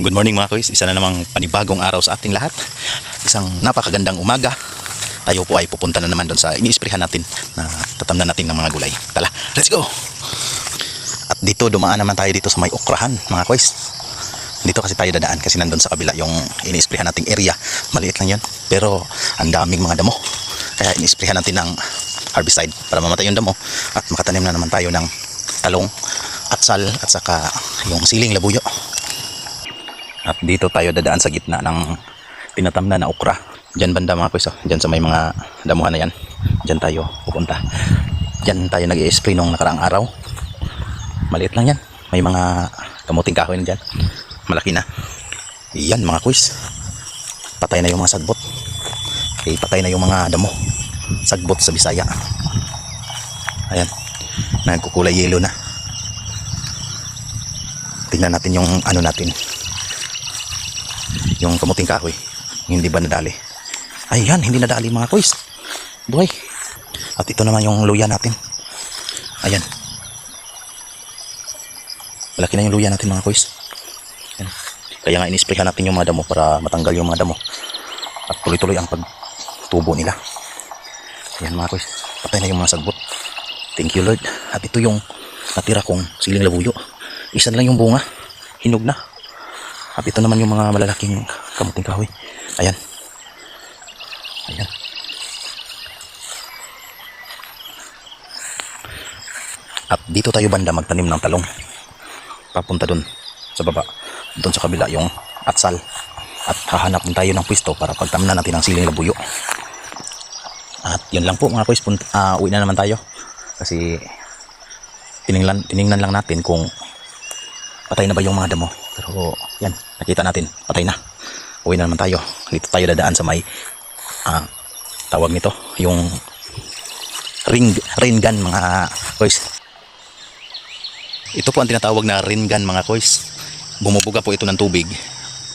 Good morning mga kuys, isa na namang panibagong araw sa ating lahat. Isang napakagandang umaga. Tayo po ay pupunta na naman doon sa iniisprihan natin na tatamnan natin ng mga gulay. Tala, let's go! At dito, dumaan naman tayo dito sa may okrahan mga kuys. Dito kasi tayo dadaan kasi nandun sa kabila yung iniisprihan nating area. Maliit lang yun, pero ang daming mga damo. Kaya iniisprihan natin ng herbicide para mamatay yung damo at makatanim na naman tayo ng talong at sal at saka yung siling labuyo. At dito tayo dadaan sa gitna ng tinatamnan na okra. Diyan banda mga oh. Diyan sa may mga damuhan na yan. Diyan tayo pupunta. Diyan tayo nag spray nung nakaraang araw. Maliit lang yan. May mga kamuting kahoy na dyan. Malaki na. Yan mga kuys. Patay na yung mga sagbot. Okay, patay na yung mga damo. Sagbot sa Bisaya. Ayan. Nagkukulay yellow na. Tingnan natin yung ano natin yung kamuting kahoy hindi ba nadali? Ayan hindi nadali mga kuys buhay at ito naman yung luya natin. Ayan. Malaki na yung luya natin mga kuys ayan. kaya nga inisprehan natin yung mga damo para matanggal yung mga damo. At tuloy-tuloy ang pagtubo nila. Ayan mga kuys patay na yung mga sagbot. Thank you lord. At ito yung natira kong siling labuyo. Isa na lang yung bunga. Hinog na at ito naman yung mga malalaking kamuting kahoy. Ayan. Ayan. At dito tayo banda magtanim ng talong. Papunta dun sa baba. Dun sa kabila yung atsal. At hahanap din tayo ng pwesto para pagtamnan natin ang siling labuyo. At yun lang po mga kuys. Ah, uwi na naman tayo. Kasi tiningnan, tiningnan lang natin kung patay na ba yung mga damo. Pero yan, nakita natin, patay na. Uwi na naman tayo. Dito tayo dadaan sa may ah, tawag nito, yung ring, rain gun mga koys. Ito po ang tinatawag na rain gun mga koys. Bumubuga po ito ng tubig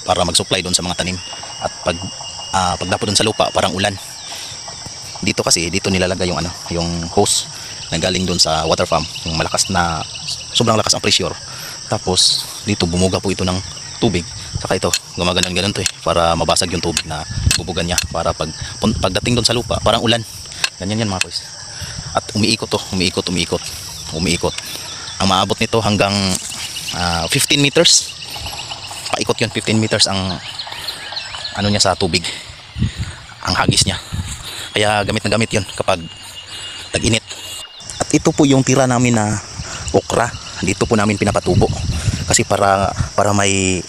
para mag-supply doon sa mga tanim. At pag ah, pagdapo doon sa lupa, parang ulan. Dito kasi, dito nilalagay yung ano, yung hose na galing doon sa water farm, yung malakas na sobrang lakas ang pressure. Tapos dito bumuga po ito ng tubig. Saka ito, gumaganon ganon to eh para mabasag yung tubig na bubugan niya para pag pagdating doon sa lupa, parang ulan. Ganyan yan mga boys. At umiikot to, umiikot, umiikot, umiikot. Ang maabot nito hanggang ah, 15 meters. Paikot yun, 15 meters ang ano niya sa tubig. Ang hagis niya. Kaya gamit na gamit yun kapag tag-init. At ito po yung tira namin na okra. Dito po namin pinapatubo. Kasi para para may